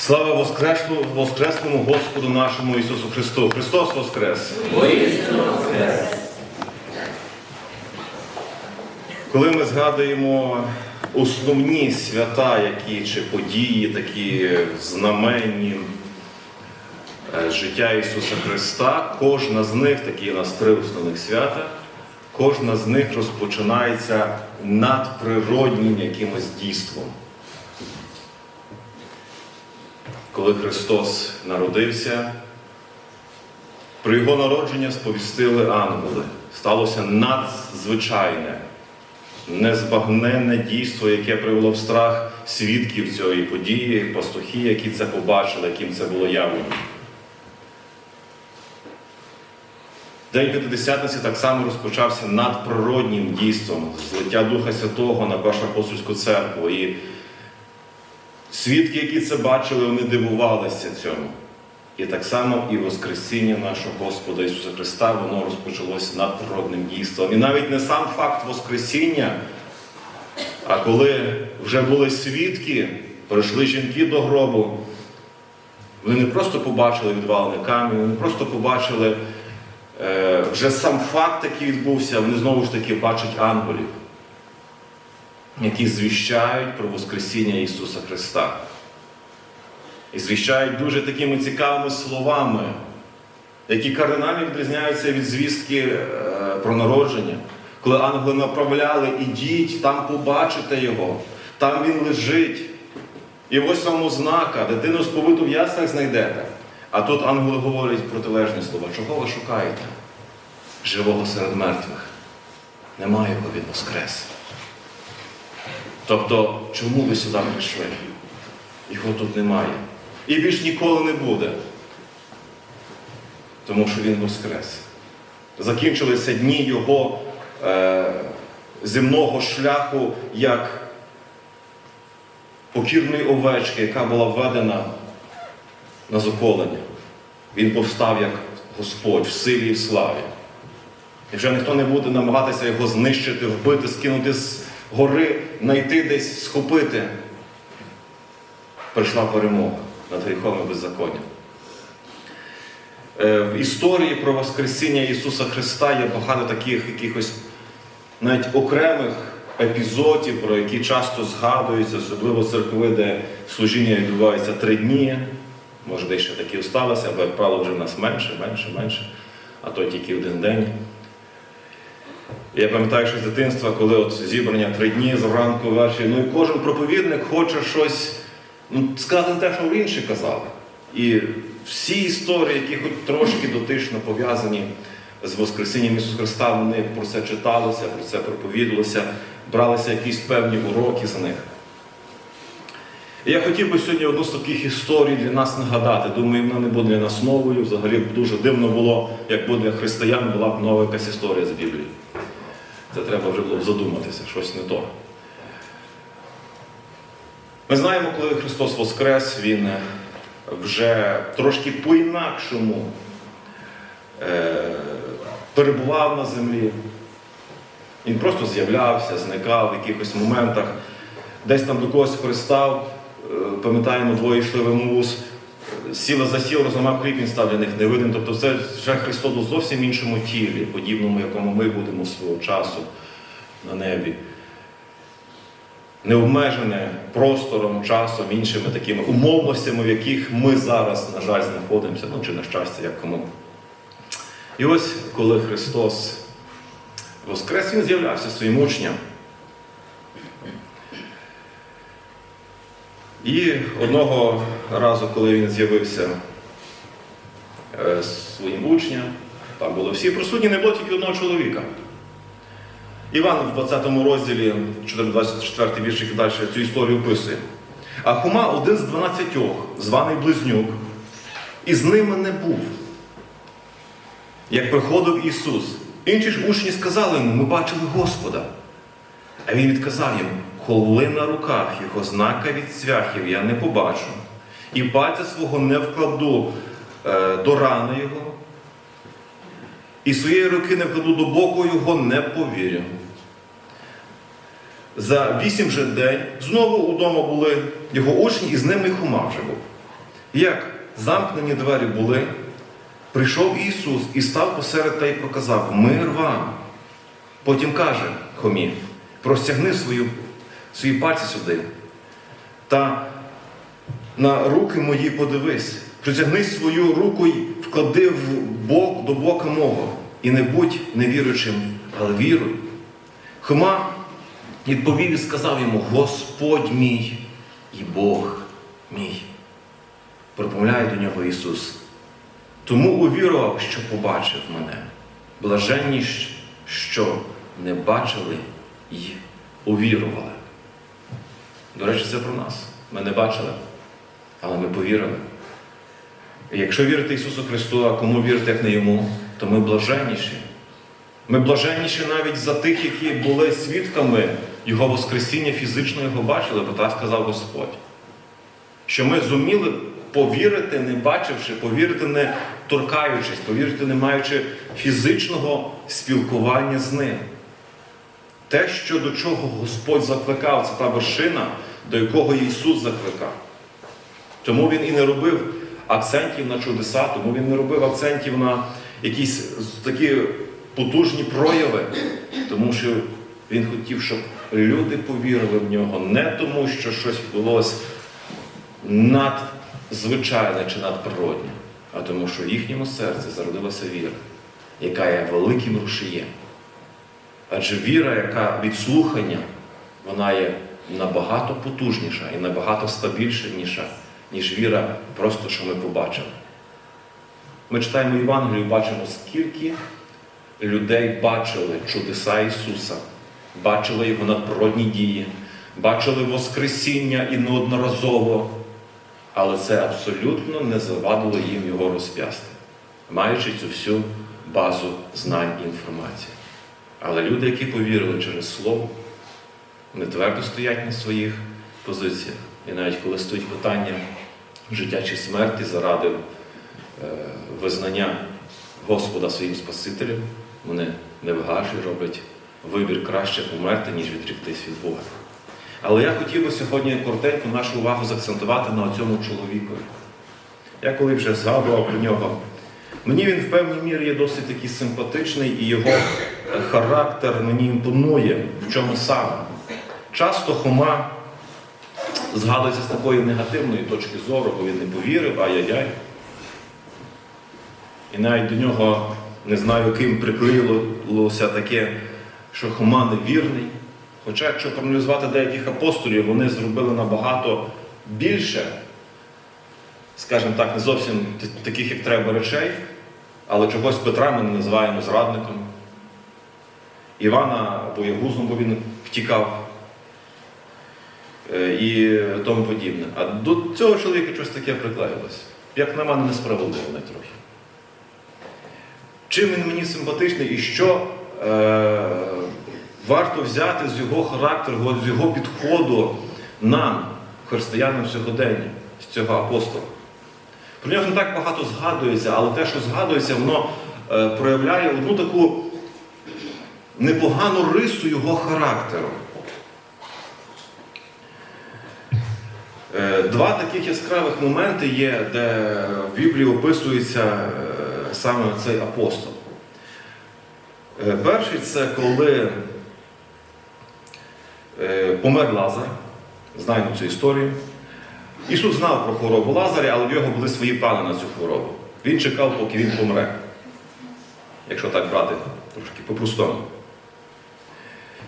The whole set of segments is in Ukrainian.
Слава Воскреслу, Воскреслому Господу нашому Ісусу Христу! Христос Воскрес! Коли ми згадуємо основні свята, які чи події, такі знаменні е, життя Ісуса Христа, кожна з них, такі у нас три основних свята, кожна з них розпочинається надприроднім якимось дійством. Коли Христос народився, про Його народження сповістили ангели. Сталося надзвичайне, незбагненне дійство, яке привело в страх свідків цієї події, пастухи, які це побачили, яким це було явлено. День П'ятидесятниці так само розпочався надприроднім дійством злиття Духа Святого на першу апостольську церкву. І свідки, які це бачили, вони дивувалися цьому. І так само і Воскресіння нашого Господа Ісуса Христа, воно розпочалося надприродним дійством. І навіть не сам факт Воскресіння, а коли вже були свідки, прийшли жінки до гробу, вони не просто побачили відвалений камінь, вони просто побачили е, вже сам факт, який відбувся, вони знову ж таки бачать ангелів, які звіщають про Воскресіння Ісуса Христа. І звіщають дуже такими цікавими словами, які кардинально відрізняються від звістки е, про народження. Коли ангели направляли, ідіть, там побачите його, там він лежить. І ось вам ознака, дитину сповиту в яслах знайдете. А тут ангели говорять протилежні слова. Чого ви шукаєте? Живого серед мертвих. Немає його він воскрес. Тобто, чому ви сюди прийшли? Його тут немає. І більш ніколи не буде. Тому що він воскрес. Закінчилися дні його е, земного шляху як покірної овечки, яка була введена на заколення. Він повстав як Господь в силі і в славі. І вже ніхто не буде намагатися його знищити, вбити, скинути з гори, знайти десь, схопити. Прийшла перемога над гріхом і беззаконням. Е, В історії про Воскресіння Ісуса Христа є багато таких якихось навіть окремих епізодів, про які часто згадуються, особливо церкви, де служіння відбувається три дні. Може, десь ще такі осталося, бо, як правило, вже в нас менше, менше, менше, а то тільки один день. Я пам'ятаю, що з дитинства, коли от зібрання три дні зранку ввечері, ну і кожен проповідник хоче щось ну, сказати те, що інші казали. І всі історії, які хоч трошки дотично пов'язані з Воскресінням Ісуса Христа, вони про це читалися, про це проповідувалося, бралися якісь певні уроки з них. Я хотів би сьогодні одну з таких історій для нас нагадати. Думаю, вона не буде для нас новою. Взагалі дуже дивно було, якби для християн була б нова якась історія з Біблії. Це треба вже було б задуматися, щось не то. Ми знаємо, коли Христос Воскрес, Він вже трошки по-інакшому е, перебував на землі. Він просто з'являвся, зникав в якихось моментах, десь там до когось пристав, е, пам'ятаємо, двоє йшли в Емус, сіла за сіл, розламав хліб, він став для них невидним. Тобто це вже Христос у зовсім іншому тілі, подібному, якому ми будемо свого часу на небі. Необмежене простором, часом, іншими такими умовностями, в яких ми зараз, на жаль, знаходимося, ну чи на щастя, як кому. І ось коли Христос Воскрес, Він з'являвся своїм учням. І одного разу, коли він з'явився е, своїм учням, там були всі присутні, не було тільки одного чоловіка. Іван в 20 розділі, 24 вірш, і далі цю історію описує. А Хума один з дванадцятьох, званий Близнюк, і з ними не був. Як приходив Ісус, інші ж учні сказали йому, ми бачили Господа. А він відказав їм, коли на руках його знака від цвяхів я не побачу, і пальця свого не вкладу е, до рани його, і своєї руки не вкладу до боку його, не повірю. За вісім же день знову удома були його учні, і з ними й Хума вже був. Як замкнені двері були, прийшов Ісус і став посеред та й проказав Мир вам. Потім каже Хомі, простягни свою, свої пальці сюди. Та на руки мої подивись, протягни свою руку й вклади в бок до бока мого, і не будь невіруючим, але віруй. Хома відповів і сказав йому: Господь мій і Бог мій. Пропомляє до нього Ісус. Тому увірував, що побачив мене. Блаженні, що не бачили й увірували. До речі, це про нас. Ми не бачили, але ми повірили. Якщо вірити Ісусу Христу, а кому вірити, як не Йому, то ми блаженніші. Ми блаженніші навіть за тих, які були свідками Його Воскресіння, фізично його бачили, бо так сказав Господь. Що ми зуміли повірити, не бачивши, повірити, не торкаючись, повірити, не маючи фізичного спілкування з ним. Те, що до чого Господь закликав, це та вершина, до якого Ісус закликав. Тому Він і не робив акцентів на чудеса, тому Він не робив акцентів на якісь такі потужні прояви, тому що Він хотів, щоб люди повірили в нього не тому, що щось відбулося надзвичайне чи надприродне, а тому, що в їхньому серці зародилася віра, яка є великим рушієм. Адже віра, яка від слухання, вона є набагато потужніша і набагато стабільніша, ніж віра, просто що ми побачили. Ми читаємо Євангелію, бачимо, скільки людей бачили чудеса Ісуса, бачили Його надприродні дії, бачили Воскресіння і неодноразово, але це абсолютно не завадило їм Його розп'ясти, маючи цю всю базу знань і інформації. Але люди, які повірили через Слово, вони твердо стоять на своїх позиціях. І навіть коли стоїть питання життя чи смерті заради е, визнання Господа своїм Спасителем, вони невгажі роблять вибір краще померти, ніж відріктись від Бога. Але я хотів би сьогодні коротенько нашу увагу заакцентувати на цьому чоловікові. Я коли вже згадував про нього, мені він в певній мірі є досить такий симпатичний, і його характер мені імпонує. В чому саме? Часто Хома згадується з такої негативної точки зору, бо він не повірив, ай-яй-яй. І навіть до нього не знаю, ким приклеїлося таке, що Хома невірний. Хоча, якщо проаналізувати деяких апостолів, вони зробили набагато більше, скажімо так, не зовсім таких, як треба речей, але чогось Петра ми не називаємо зрадником. Івана боягузом, бо він втікав і тому подібне. А до цього чоловіка щось таке приклеїлося. Як на мене, несправедливо не трохи. Чим він мені симпатичний і що е, варто взяти з його характеру, з його підходу нам, християнам сьогодення, з цього апостола. Про нього не так багато згадується, але те, що згадується, воно е, проявляє одну таку непогану рису його характеру. Два таких яскравих моменти є, де в Біблії описується е, саме цей апостол. Е, Перший це коли е, помер Лазар, знаємо цю історію. Ісус знав про хворобу Лазаря, але в нього були свої плани на цю хворобу. Він чекав, поки він помре. Якщо так брати трошки по-простому.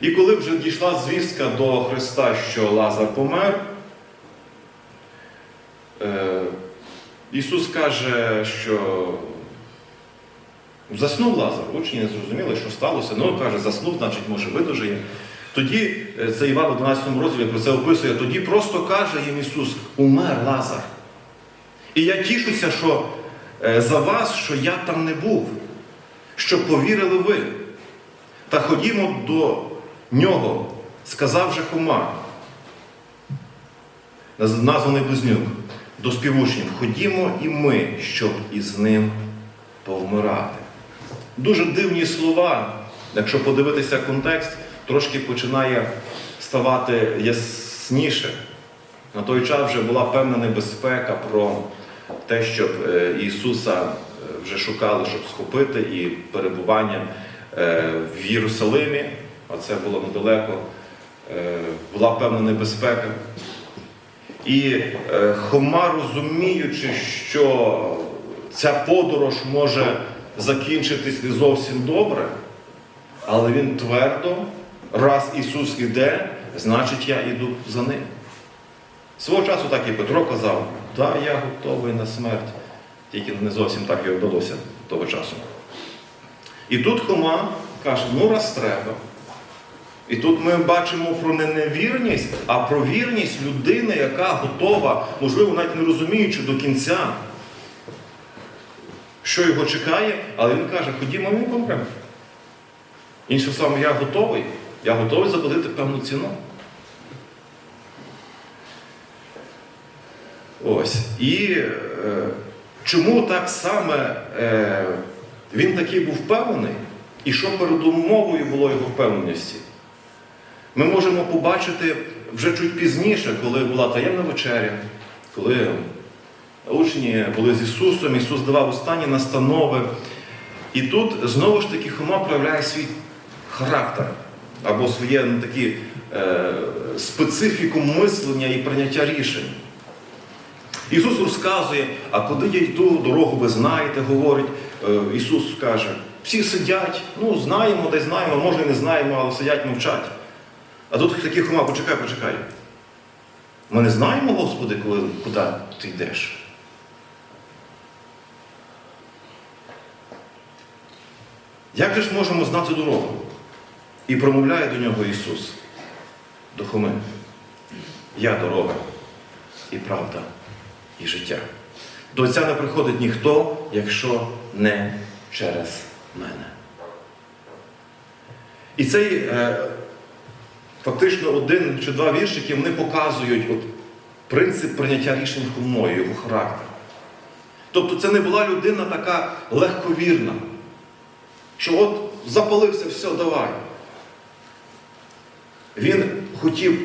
І коли вже дійшла звістка до Христа, що Лазар помер, е, Ісус каже, що заснув Лазар. Учні не зрозуміли, що сталося. Ну, каже, заснув, значить, може, видужає. Тоді, е, це Іван у 12 розділі про це описує, тоді просто каже їм Ісус, умер Лазар. І я тішуся, що е, за вас, що я там не був, щоб повірили ви. Та ходімо до нього, сказав же Хома, названий близнюк, до співучнів, ходімо і ми, щоб із ним повмирати. Дуже дивні слова, якщо подивитися контекст, трошки починає ставати ясніше. На той час вже була певна небезпека про те, щоб е, Ісуса е, вже шукали, щоб схопити, і перебування е, в Єрусалимі, а це було недалеко, була певна небезпека. І е, Хома, розуміючи, що ця подорож може закінчитись не зовсім добре, але він твердо, раз Ісус іде, значить я йду за ним. Свого часу так і Петро казав, да, я готовий на смерть, тільки не зовсім так і вдалося того часу. І тут Хома каже, ну раз треба. І тут ми бачимо про не невірність, а про вірність людини, яка готова, можливо, навіть не розуміючи до кінця, що його чекає, але він каже, ходімо, ми помремо. Іншим словом, я готовий, я готовий заплатити певну ціну. Ось. І е, чому так саме е, він такий був впевнений, і що передумовою було його впевненості? Ми можемо побачити вже чуть пізніше, коли була таємна вечеря, коли учні були з Ісусом, Ісус давав останні настанови. І тут знову ж таки Хома проявляє свій характер або своє ну, такі, е, специфіку мислення і прийняття рішень. Ісус розказує, а куди я йду, дорогу ви знаєте, говорить. Е, Ісус каже, всі сидять, ну знаємо, десь знаємо, може і не знаємо, але сидять, мовчать. А тут такий Хома, почекай, почекай. Ми не знаємо, Господи, коли, куди ти йдеш. Як же ж можемо знати дорогу? І промовляє до нього Ісус, до Хоми. Я дорога і правда, і життя. До Отця не приходить ніхто, якщо не через мене. І цей е, фактично один чи два віршики вони показують от, принцип прийняття рішень Хомою, його характер. Тобто це не була людина така легковірна, що от запалився, все, давай. Він хотів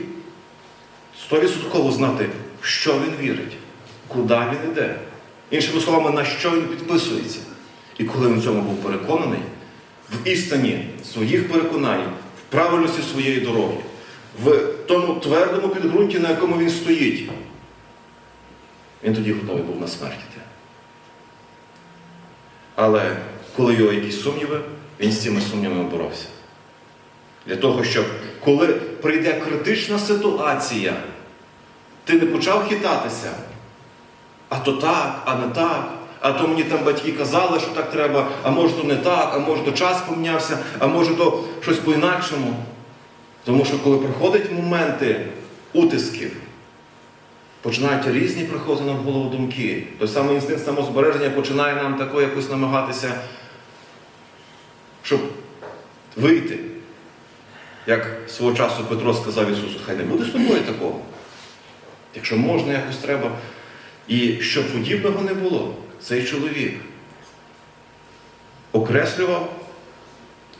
стовідсотково знати, в що він вірить, куди він йде. Іншими словами, на що він підписується. І коли він в цьому був переконаний, в істині своїх переконань, правильності своєї дороги, в тому твердому підґрунті, на якому він стоїть, він тоді готовий був на смерть іти. Але коли його якісь сумніви, він з цими сумнівами боровся. Для того, щоб коли прийде критична ситуація, ти не почав хитатися, а то так, а не так, а то мені там батьки казали, що так треба, а може то не так, а може то час помінявся, а може то щось по-інакшому. Тому що коли приходять моменти утисків, починають різні приходити нам в голову думки. Той самий інстинкт самозбереження починає нам тако якось намагатися, щоб вийти. Як свого часу Петро сказав Ісусу, хай не буде з тобою такого. Якщо можна, якось треба. І щоб подібного не було, цей чоловік окреслював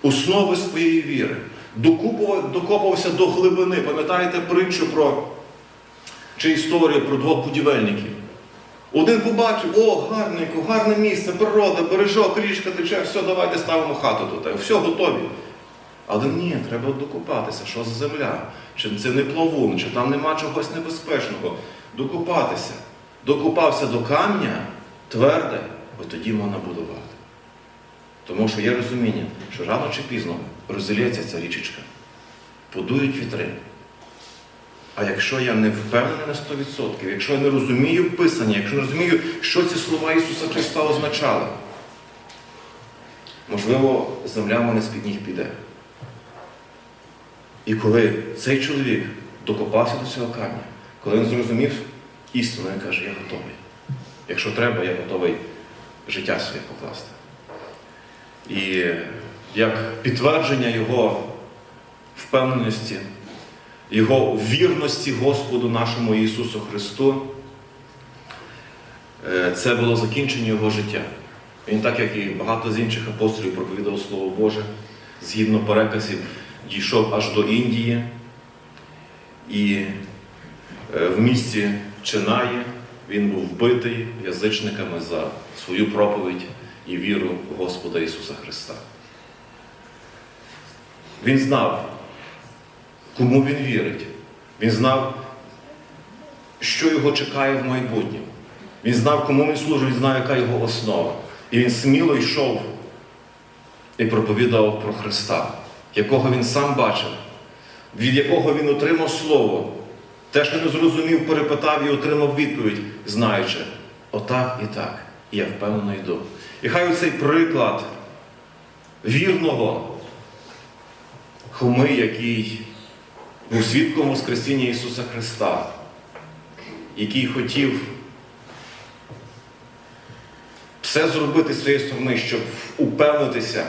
основи своєї віри, докупував, докопався до глибини. Пам'ятаєте притчу про чи історію про двох будівельників? Один побачив, о, гарненько, гарне місце, природа, бережок, річка тече, все, давайте ставимо хату тут. Все готові. Але ні, треба докупатися, що за земля, чи це не плавун, чи там нема чогось небезпечного. Докупатися. Докупався до камня тверде, от тоді можна будувати. Тому що є розуміння, що рано чи пізно розілється ця річечка, подують вітри. А якщо я не впевнений на 100%, якщо я не розумію Писання, якщо не розумію, що ці слова Ісуса Христа означали, можливо, земля мене з-під ніг піде. І коли цей чоловік докопався до цього камня, коли він зрозумів істину, він каже, я готовий. Якщо треба, я готовий життя своє покласти. І як підтвердження його впевненості, його вірності Господу нашому Ісусу Христу, е, це було закінчення його життя. Він, так як і багато з інших апостолів, проповідав Слово Боже, згідно переказів, дійшов аж до Індії і е, в місті Чинаї він був вбитий язичниками за свою проповідь і віру в Господа Ісуса Христа. Він знав, кому він вірить. Він знав, що його чекає в майбутньому. Він знав, кому він служить, він знав, яка його основа. І він сміло йшов і проповідав про Христа, якого він сам бачив, від якого він отримав слово. Те, що не зрозумів, перепитав і отримав відповідь, знаючи, отак і так. Я впевнено йду. І хай оцей приклад вірного Хоми, який був свідком Воскресіння Ісуса Христа, який хотів все зробити з своєї сторони, щоб упевнитися,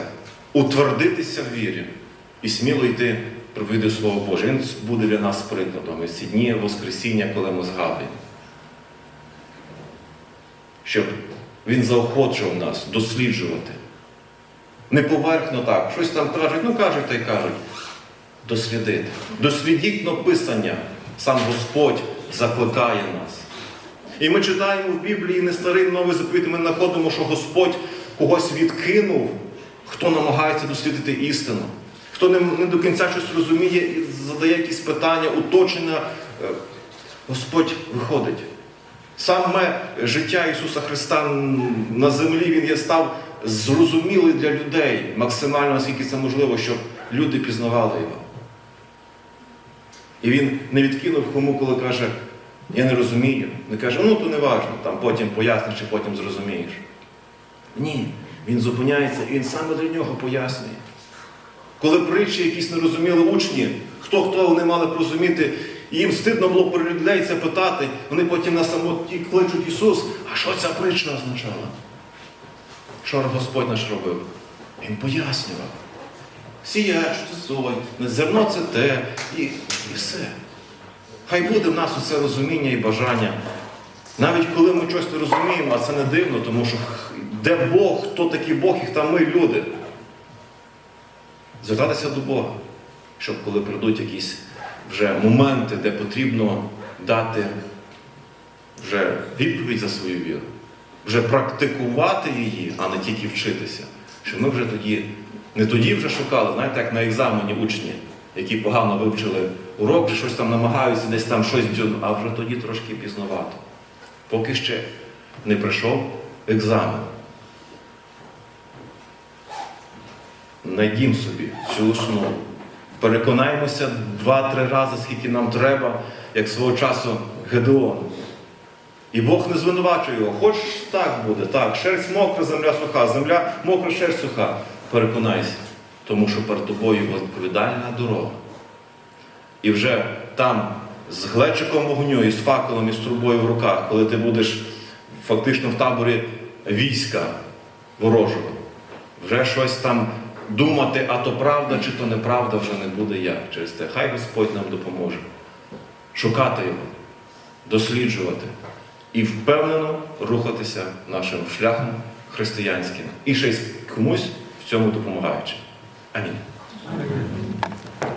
утвердитися в вірі і сміло йти провіди Слово Боже. Він буде для нас прикладом і ці дні Воскресіння, коли ми згадуємо. Щоб він заохочував нас досліджувати. Не поверхно так, щось там кажуть, ну кажуть та й кажуть. Дослідити. Дослідіть написання. Сам Господь закликає нас. І ми читаємо в Біблії не старий новий заповіт, ми знаходимо, що Господь когось відкинув, хто намагається дослідити істину, хто не, не до кінця щось розуміє і задає якісь питання, уточнення. Е, Господь виходить. Саме життя Ісуса Христа на землі Він є став зрозумілий для людей максимально, наскільки це можливо, щоб люди пізнавали його. І він не відкинув кому, коли каже, я не розумію. Не каже, ну то не важно, там потім поясниш чи потім зрозумієш. Ні, він зупиняється і він саме для нього пояснює. Коли притчі якісь не розуміли учні, хто хто вони мали б розуміти, їм стидно було про людей це питати, вони потім на самоті кличуть Ісус, а що ця притча означала? Що Господь наш робив? Він пояснював. Сіяч, соль, зерно це те, і, і все. Хай буде в нас оце розуміння і бажання. Навіть коли ми щось не розуміємо, а це не дивно, тому що де Бог, хто такий Бог, і там ми люди. Звертатися до Бога, щоб коли прийдуть якісь вже моменти, де потрібно дати вже відповідь за свою віру, вже практикувати її, а не тільки вчитися. Щоб ми вже тоді, не тоді вже шукали, знаєте, як на екзамені учні, які погано вивчили урок, щось там намагаються, десь там щось дзюн, а вже тоді трошки пізнавато. Поки ще не прийшов екзамен. Найдім собі цю основу. Переконаємося два-три рази, скільки нам треба, як свого часу Гедеон. І Бог не звинувачує його. Хоч так буде, так, шерсть мокра, земля суха, земля мокра, шерсть суха. Переконайся, тому що перед тобою відповідальна дорога. І вже там з глечиком вогню, і з факелом, і з трубою в руках, коли ти будеш фактично в таборі війська ворожого, вже щось там думати, а то правда чи то неправда вже не буде як через те. Хай Господь нам допоможе шукати його, досліджувати і впевнено рухатися нашим шляхом християнським. І ще комусь в цьому допомагаючи. Амінь.